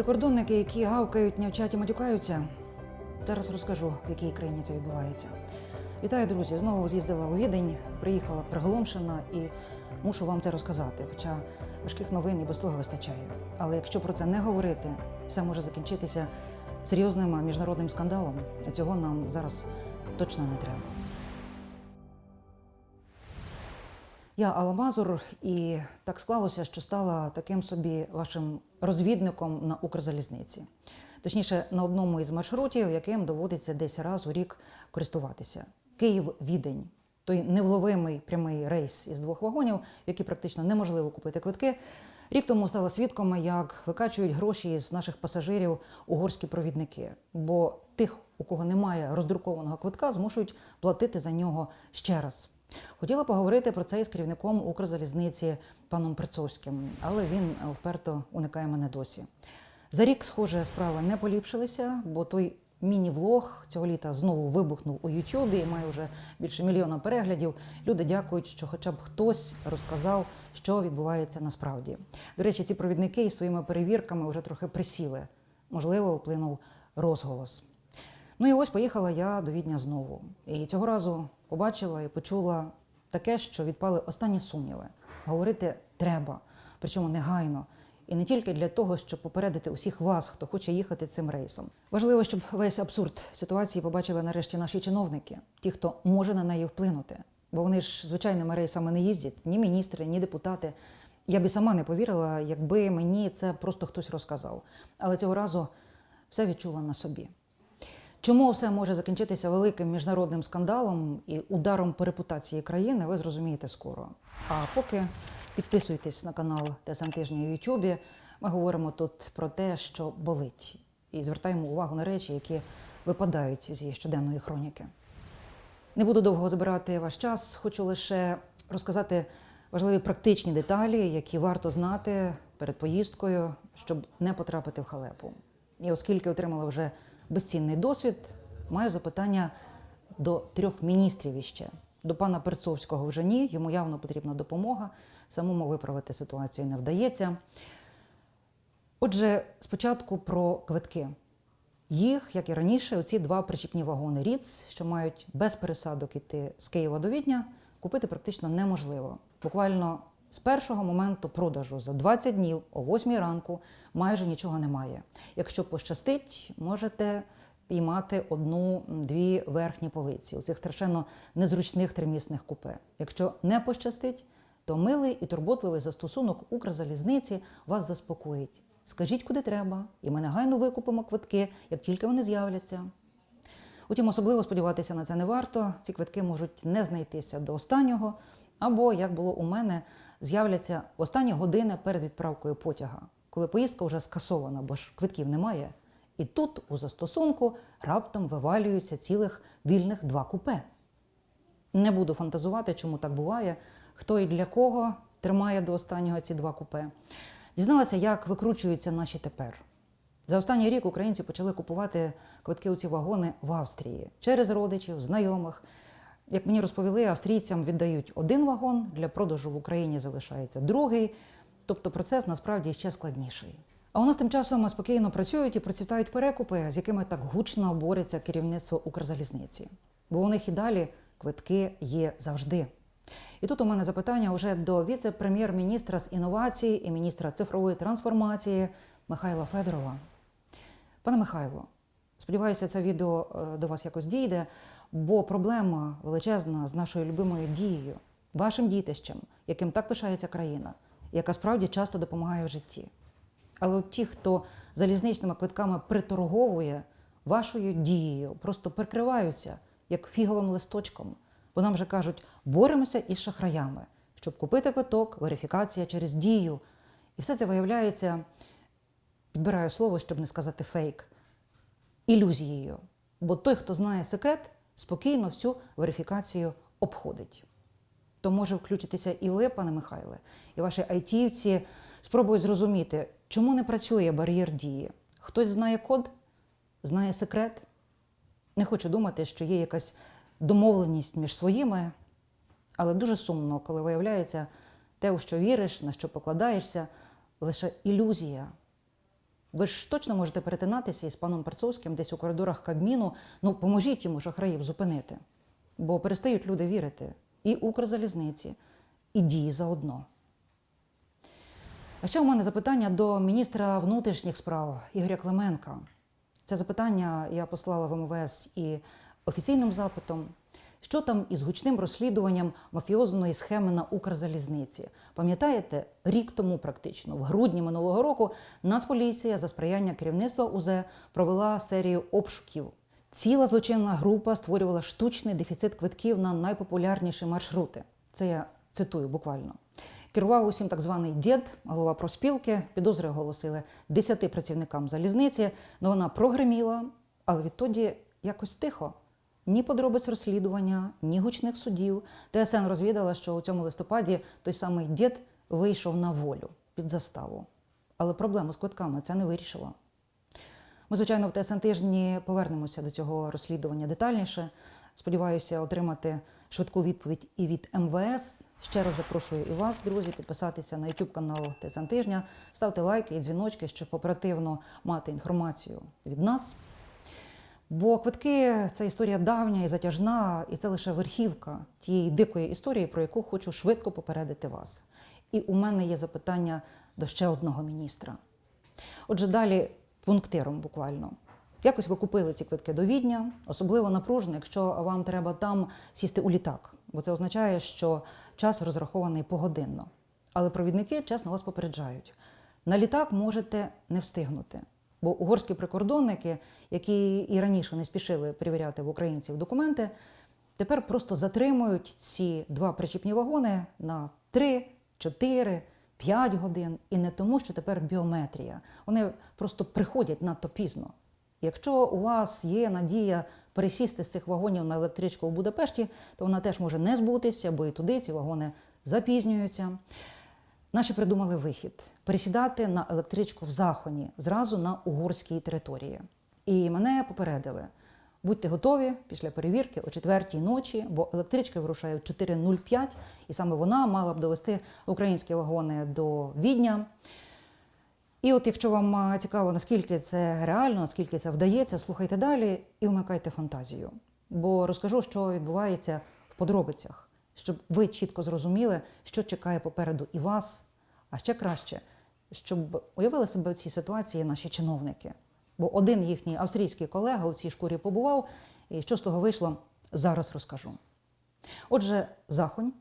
Прикордонники, які гавкають, нявчать матюкаються. Зараз розкажу, в якій країні це відбувається. Вітаю, друзі! Знову з'їздила у Відень, приїхала приголомшена і мушу вам це розказати. Хоча важких новин і без того вистачає. Але якщо про це не говорити, все може закінчитися серйозним міжнародним скандалом. Цього нам зараз точно не треба. Я Алла Мазур, і так склалося, що стала таким собі вашим розвідником на Укрзалізниці. Точніше, на одному із маршрутів, яким доводиться десь раз у рік користуватися. Київ-Відень. Той невловимий прямий рейс із двох вагонів, в який практично неможливо купити квитки. Рік тому стала свідком, як викачують гроші з наших пасажирів угорські провідники. Бо тих, у кого немає роздрукованого квитка, змушують платити за нього ще раз. Хотіла поговорити про це із керівником Укрзалізниці паном Прицовським, але він вперто уникає мене досі. За рік, схоже, справи не поліпшилися, бо той міні-влог цього літа знову вибухнув у Ютубі і має вже більше мільйона переглядів. Люди дякують, що хоча б хтось розказав, що відбувається насправді. До речі, ці провідники із своїми перевірками вже трохи присіли. Можливо, вплинув розголос. Ну і ось поїхала я до Відня знову. І цього разу побачила і почула таке, що відпали останні сумніви. Говорити треба, причому негайно. І не тільки для того, щоб попередити усіх вас, хто хоче їхати цим рейсом. Важливо, щоб весь абсурд ситуації побачили нарешті наші чиновники, ті, хто може на неї вплинути. Бо вони ж звичайними рейсами не їздять, ні міністри, ні депутати. Я б і сама не повірила, якби мені це просто хтось розказав. Але цього разу все відчула на собі. Чому все може закінчитися великим міжнародним скандалом і ударом по репутації країни, ви зрозумієте скоро. А поки підписуйтесь на канал ТСН Тижня в Ютубі. Ми говоримо тут про те, що болить, і звертаємо увагу на речі, які випадають зі щоденної хроніки. Не буду довго забирати ваш час, хочу лише розказати важливі практичні деталі, які варто знати перед поїздкою, щоб не потрапити в халепу. І оскільки отримала вже безцінний досвід, маю запитання до трьох міністрів іще. До пана Перцовського вже ні, йому явно потрібна допомога. Самому виправити ситуацію не вдається. Отже, спочатку про квитки. Їх, як і раніше, оці два причіпні вагони Ріц, що мають без пересадок іти з Києва до Відня, купити практично неможливо. Буквально з першого моменту продажу за 20 днів о 8 ранку майже нічого немає. Якщо пощастить, можете піймати одну-дві верхні полиці у цих страшенно незручних тримісних купе. Якщо не пощастить, то милий і турботливий застосунок Укрзалізниці вас заспокоїть. Скажіть, куди треба, і ми негайно викупимо квитки, як тільки вони з'являться. Утім, особливо сподіватися на це не варто. Ці квитки можуть не знайтися до останнього, або, як було у мене, з'являться останні години перед відправкою потяга, коли поїздка вже скасована, бо ж квитків немає. І тут у застосунку раптом вивалюються цілих вільних два купе. Не буду фантазувати, чому так буває, хто і для кого тримає до останнього ці два купе. Дізналася, як викручуються наші тепер. За останній рік українці почали купувати квитки у ці вагони в Австрії через родичів, знайомих. Як мені розповіли, австрійцям віддають один вагон, для продажу в Україні залишається другий. Тобто процес насправді ще складніший. А у нас тим часом спокійно працюють і процвітають перекупи, з якими так гучно бореться керівництво Укрзалізниці. Бо у них і далі квитки є завжди. І тут у мене запитання вже до віце-прем'єр-міністра з інновацій і міністра цифрової трансформації Михайла Федорова. Пане Михайло, сподіваюся, це відео е, до вас якось дійде, бо проблема величезна з нашою любимою дією, вашим дітищем, яким так пишається країна, яка справді часто допомагає в житті. Але от ті, хто залізничними квитками приторговує вашою дією, просто прикриваються як фіговим листочком. Бо нам вже кажуть, боремося із шахраями. Щоб купити квиток, верифікація через дію. І все це виявляється, підбираю слово, щоб не сказати фейк, ілюзією. Бо той, хто знає секрет, спокійно всю верифікацію обходить. То може включитися і ви, пане Михайле, і ваші айтівці спробують зрозуміти, чому не працює бар'єр дії. Хтось знає код, знає секрет. Не хочу думати, що є якась домовленість між своїми, але дуже сумно, коли виявляється те, у що віриш, на що покладаєшся, лише ілюзія. Ви ж точно можете перетинатися із паном Перцовським десь у коридорах Кабміну. Ну, поможіть йому шахраїв зупинити. Бо перестають люди вірити і Укрзалізниці, і дії заодно. А ще у мене запитання до міністра внутрішніх справ Ігоря Клименка. Це запитання я послала в МВС і офіційним запитом. Що там із гучним розслідуванням мафіозної схеми на Укрзалізниці? Пам'ятаєте, рік тому практично, в грудні минулого року, Нацполіція за сприяння керівництва УЗ провела серію обшуків. Ціла злочинна група створювала штучний дефіцит квитків на найпопулярніші маршрути. Це я цитую буквально. Керував усім так званий дід, голова проспілки. Підозри оголосили десяти працівникам залізниці. але вона прогреміла, але відтоді якось тихо. Ні подробиць розслідування, ні гучних судів. ТСН розвідала, що у цьому листопаді той самий дід вийшов на волю під заставу. Але проблему з квитками це не вирішило. Ми, звичайно, в ТСН тижні повернемося до цього розслідування детальніше. Сподіваюся отримати швидку відповідь і від МВС. Ще раз запрошую і вас, друзі, підписатися на YouTube канал ТСН тижня, ставте лайки і дзвіночки, щоб оперативно мати інформацію від нас. Бо квитки це історія давня і затяжна, і це лише верхівка тієї дикої історії, про яку хочу швидко попередити вас. І у мене є запитання до ще одного міністра. Отже, далі пунктиром буквально. Якось ви купили ці квитки до Відня, особливо напружено, якщо вам треба там сісти у літак, бо це означає, що час розрахований погодинно. Але провідники чесно вас попереджають: на літак можете не встигнути. Бо угорські прикордонники, які і раніше не спішили перевіряти в українців документи, тепер просто затримують ці два причіпні вагони на 3, 4, 5 годин. І не тому, що тепер біометрія. Вони просто приходять надто пізно. Якщо у вас є надія пересісти з цих вагонів на електричку у Будапешті, то вона теж може не збутися, бо і туди ці вагони запізнюються. Наші придумали вихід пересідати на електричку в Захоні зразу на угорській території. І мене попередили. Будьте готові після перевірки о четвертій ночі, бо електричка вирушає в 4.05, і саме вона мала б довести українські вагони до Відня. І от якщо вам цікаво, наскільки це реально, наскільки це вдається, слухайте далі і вмикайте фантазію. Бо розкажу, що відбувається в подробицях, щоб ви чітко зрозуміли, що чекає попереду і вас, а ще краще, щоб уявили себе в цій ситуації наші чиновники. Бо один їхній австрійський колега у цій шкурі побував, і що з того вийшло, зараз розкажу. Отже, Захонь.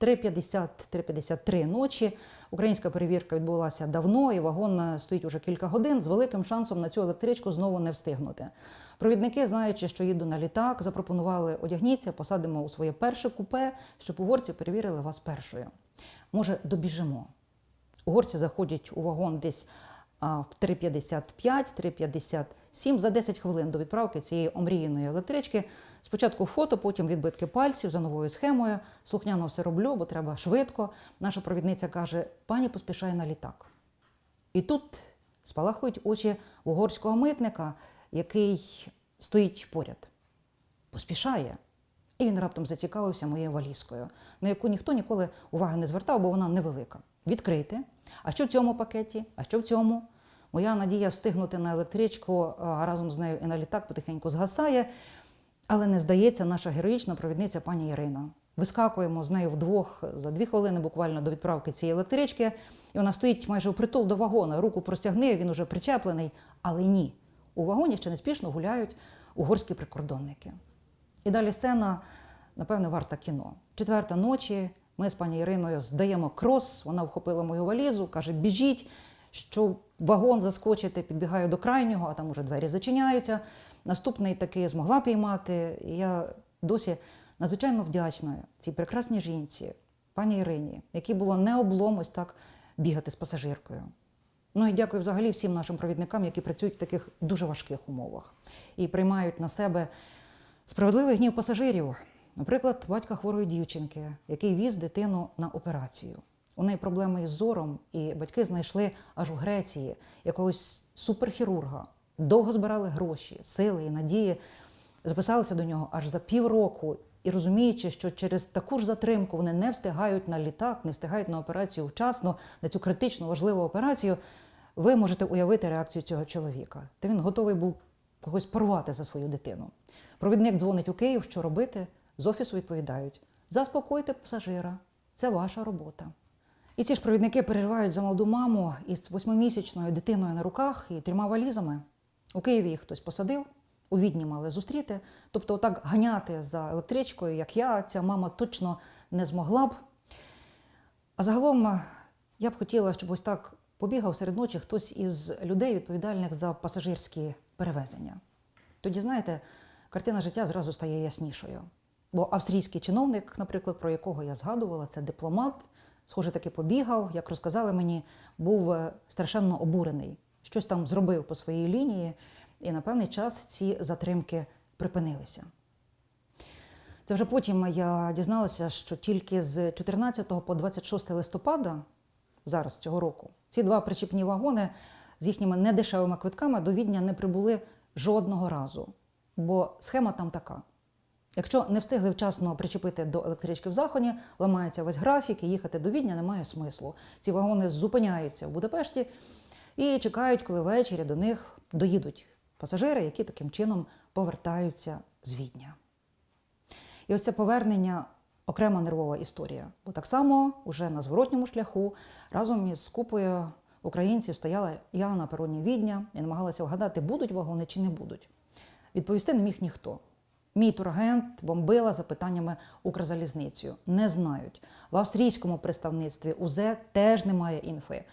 3.50-3.53 ночі. Українська перевірка відбулася давно, і вагон стоїть уже кілька годин з великим шансом на цю електричку знову не встигнути. Провідники, знаючи, що їду на літак, запропонували одягніться, посадимо у своє перше купе, щоб угорці перевірили вас першою. Може, добіжимо. Угорці заходять у вагон десь в 3.55, 3.57 за 10 хвилин до відправки цієї омріяної електрички. Спочатку фото, потім відбитки пальців за новою схемою. Слухняно все роблю, бо треба швидко. Наша провідниця каже: пані поспішає на літак. І тут спалахують очі угорського митника, який стоїть поряд. Поспішає. І він раптом зацікавився моєю валізкою, на яку ніхто ніколи уваги не звертав, бо вона невелика. Відкрити. А що в цьому пакеті? А що в цьому? Моя надія встигнути на електричку а разом з нею і на літак потихеньку згасає. Але не здається, наша героїчна провідниця пані Ірина. Вискакуємо з нею вдвох за дві хвилини буквально до відправки цієї електрички, і вона стоїть майже впритул до вагона. Руку простягне, він уже причеплений. Але ні. У вагоні ще неспішно гуляють угорські прикордонники. І далі сцена, напевне, варта кіно. Четверта ночі. Ми з пані Іриною здаємо крос, вона вхопила мою валізу, каже: біжіть, що вагон заскочити, підбігаю до крайнього, а там уже двері зачиняються. Наступний таки змогла піймати. І я досі надзвичайно вдячна цій прекрасній жінці, пані Ірині, якій було не облом ось так бігати з пасажиркою. Ну і дякую взагалі всім нашим провідникам, які працюють в таких дуже важких умовах і приймають на себе справедливий гнів пасажирів. Наприклад, батька хворої дівчинки, який віз дитину на операцію. У неї проблеми із зором, і батьки знайшли аж у Греції якогось суперхірурга. Довго збирали гроші, сили і надії, записалися до нього аж за півроку. І розуміючи, що через таку ж затримку вони не встигають на літак, не встигають на операцію вчасно, на цю критично важливу операцію, ви можете уявити реакцію цього чоловіка. Та він готовий був когось порвати за свою дитину. Провідник дзвонить у Київ, що робити. З офісу відповідають: заспокойте пасажира, це ваша робота. І ці ж провідники переживають за молоду маму із восьмимісячною дитиною на руках і трьома валізами. У Києві їх хтось посадив, у Відні мали зустріти. Тобто, отак ганяти за електричкою, як я, ця мама точно не змогла б. А загалом е, я б хотіла, щоб ось так побігав серед ночі хтось із людей, відповідальних за пасажирські перевезення. Тоді, знаєте, картина життя зразу стає яснішою. Бо австрійський чиновник, наприклад, про якого я згадувала, це дипломат, схоже, таки побігав, як розказали мені, був е, страшенно обурений. Щось там зробив по своїй лінії, і на певний час ці затримки припинилися. Це вже потім я дізналася, що тільки з 14 по 26 листопада, зараз цього року, ці два причіпні вагони з їхніми недешевими квитками до Відня не прибули жодного разу. Бо схема там така. Якщо не встигли вчасно причепити до електрички в Захоні, ламається весь графік і їхати до Відня немає смислу. Ці вагони зупиняються в Будапешті і чекають, коли ввечері до них доїдуть пасажири, які таким чином повертаються з Відня. І ось це повернення окрема нервова історія. Бо так само уже на зворотньому шляху разом із купою українців стояла я на пероні Відня і намагалася вгадати, будуть вагони чи не будуть. Відповісти не міг ніхто. Мій турагент бомбила запитаннями Укрзалізницю. Не знають. В австрійському представництві УЗЕ теж немає інфи.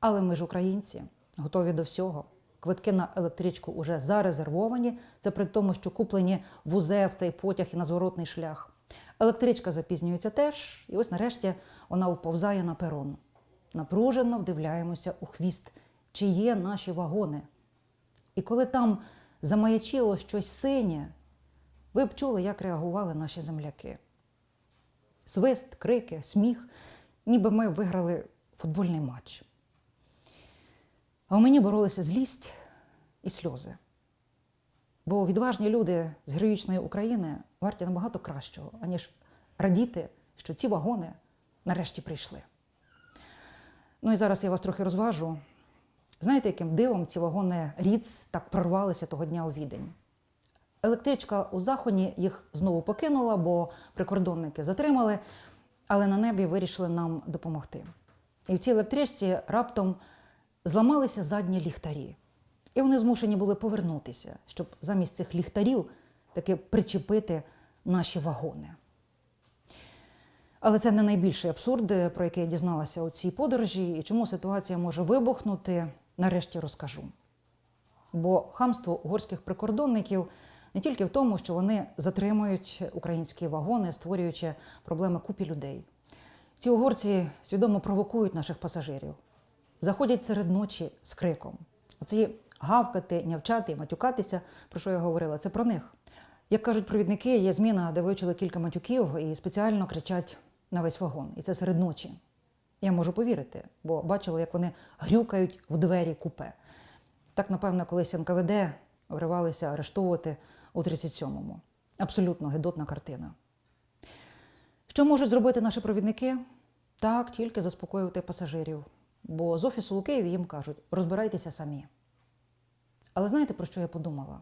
Але ми ж українці, готові до всього. Квитки на електричку вже зарезервовані. Це при тому, що куплені в УЗЕ в цей потяг і на зворотний шлях. Електричка запізнюється теж, і ось нарешті вона вповзає на перон. Напружено вдивляємося у хвіст, чи є наші вагони. І коли там замаячило щось синє, ви б чули, як реагували наші земляки. Свист, крики, сміх, ніби ми виграли футбольний матч. А у мені боролися злість і сльози. Бо відважні люди з героїчної України варті набагато кращого, аніж радіти, що ці вагони нарешті прийшли. Ну і зараз я вас трохи розважу. Знаєте, яким дивом ці вагони Ріц так прорвалися того дня у відень? Електричка у Захоні їх знову покинула, бо прикордонники затримали, але на небі вирішили нам допомогти. І в цій електричці раптом зламалися задні ліхтарі. І вони змушені були повернутися, щоб замість цих ліхтарів таки причепити наші вагони. Але це не найбільший абсурд, про який я дізналася у цій подорожі, і чому ситуація може вибухнути, нарешті розкажу. Бо хамство угорських прикордонників не тільки в тому, що вони затримують українські вагони, створюючи проблеми купі людей. Ці угорці свідомо провокують наших пасажирів, заходять серед ночі з криком. Оці гавкати, нявчати матюкатися, про що я говорила, це про них. Як кажуть провідники, є зміна, де вивчили кілька матюків і спеціально кричать на весь вагон. І це серед ночі. Я можу повірити, бо бачила, як вони грюкають в двері купе. Так, напевно, колись НКВД вривалися арештовувати у 37-му. Абсолютно гидотна картина. Що можуть зробити наші провідники? Так, тільки заспокоювати пасажирів. Бо з офісу у Києві їм кажуть, розбирайтеся самі. Але знаєте, про що я подумала?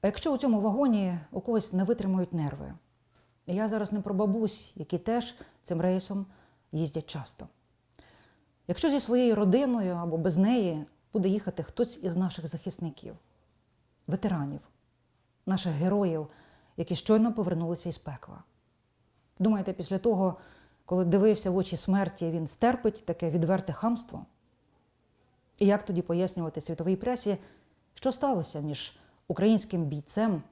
А якщо у цьому вагоні у когось не витримують нерви? Я зараз не про бабусь, які теж цим рейсом їздять часто. Якщо зі своєю родиною або без неї буде їхати хтось із наших захисників, ветеранів, наших героїв, які щойно повернулися із пекла. Думаєте, після того, коли дивився в очі смерті, він стерпить таке відверте хамство? І як тоді пояснювати світовій пресі, що сталося між українським бійцем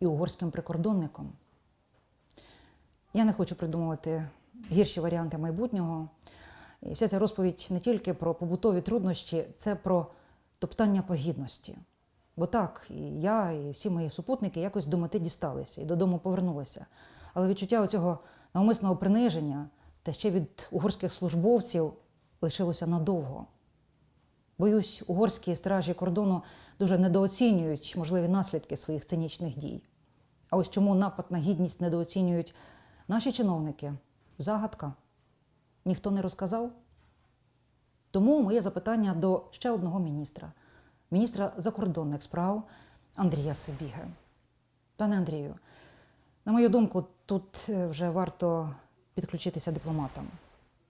і угорським прикордонником? Я не хочу придумувати гірші варіанти майбутнього. І вся ця розповідь не тільки про побутові труднощі, це про топтання по гідності. Бо так, і я, і всі мої супутники якось до мети дісталися і додому повернулися. Але відчуття цього навмисного приниження та ще від угорських службовців лишилося надовго. Боюсь, угорські стражі кордону дуже недооцінюють можливі наслідки своїх цинічних дій. А ось чому напад на гідність недооцінюють наші чиновники? Загадка. Ніхто не розказав. Тому моє запитання до ще одного міністра, міністра закордонних справ Андрія Сибіги. Пане Андрію, на мою думку, тут е, вже варто підключитися дипломатам.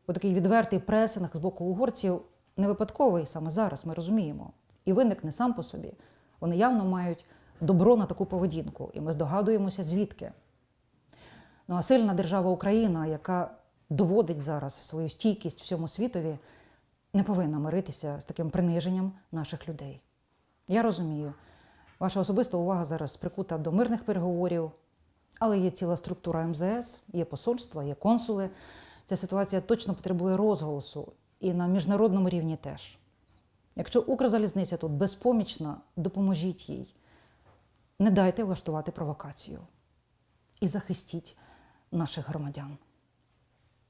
Бо такий відвертий пресинг з боку угорців не випадковий саме зараз, ми розуміємо. І виник не сам по собі. Вони явно мають добро на таку поведінку, і ми здогадуємося, звідки. Ну а сильна держава Україна, яка доводить зараз свою стійкість всьому світові, не повинна миритися з таким приниженням наших людей. Я розумію, ваша особиста увага зараз прикута до мирних переговорів, але є ціла структура МЗС, є посольства, є консули. Ця ситуація точно потребує розголосу і на міжнародному рівні теж. Якщо Укрзалізниця тут безпомічна, допоможіть їй. Не дайте влаштувати провокацію і захистіть наших громадян.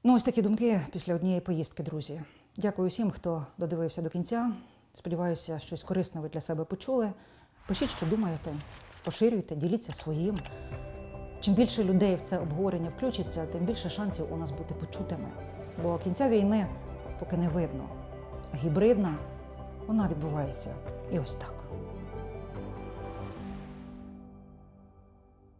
Ну, ось такі думки після однієї поїздки, друзі. Дякую всім, хто додивився до кінця. Сподіваюся, щось корисне ви для себе почули. Пишіть, що думаєте, поширюйте, діліться своїм. Чим більше людей в це обговорення включиться, тим більше шансів у нас бути почутими. Бо кінця війни поки не видно. А гібридна вона відбувається і ось так.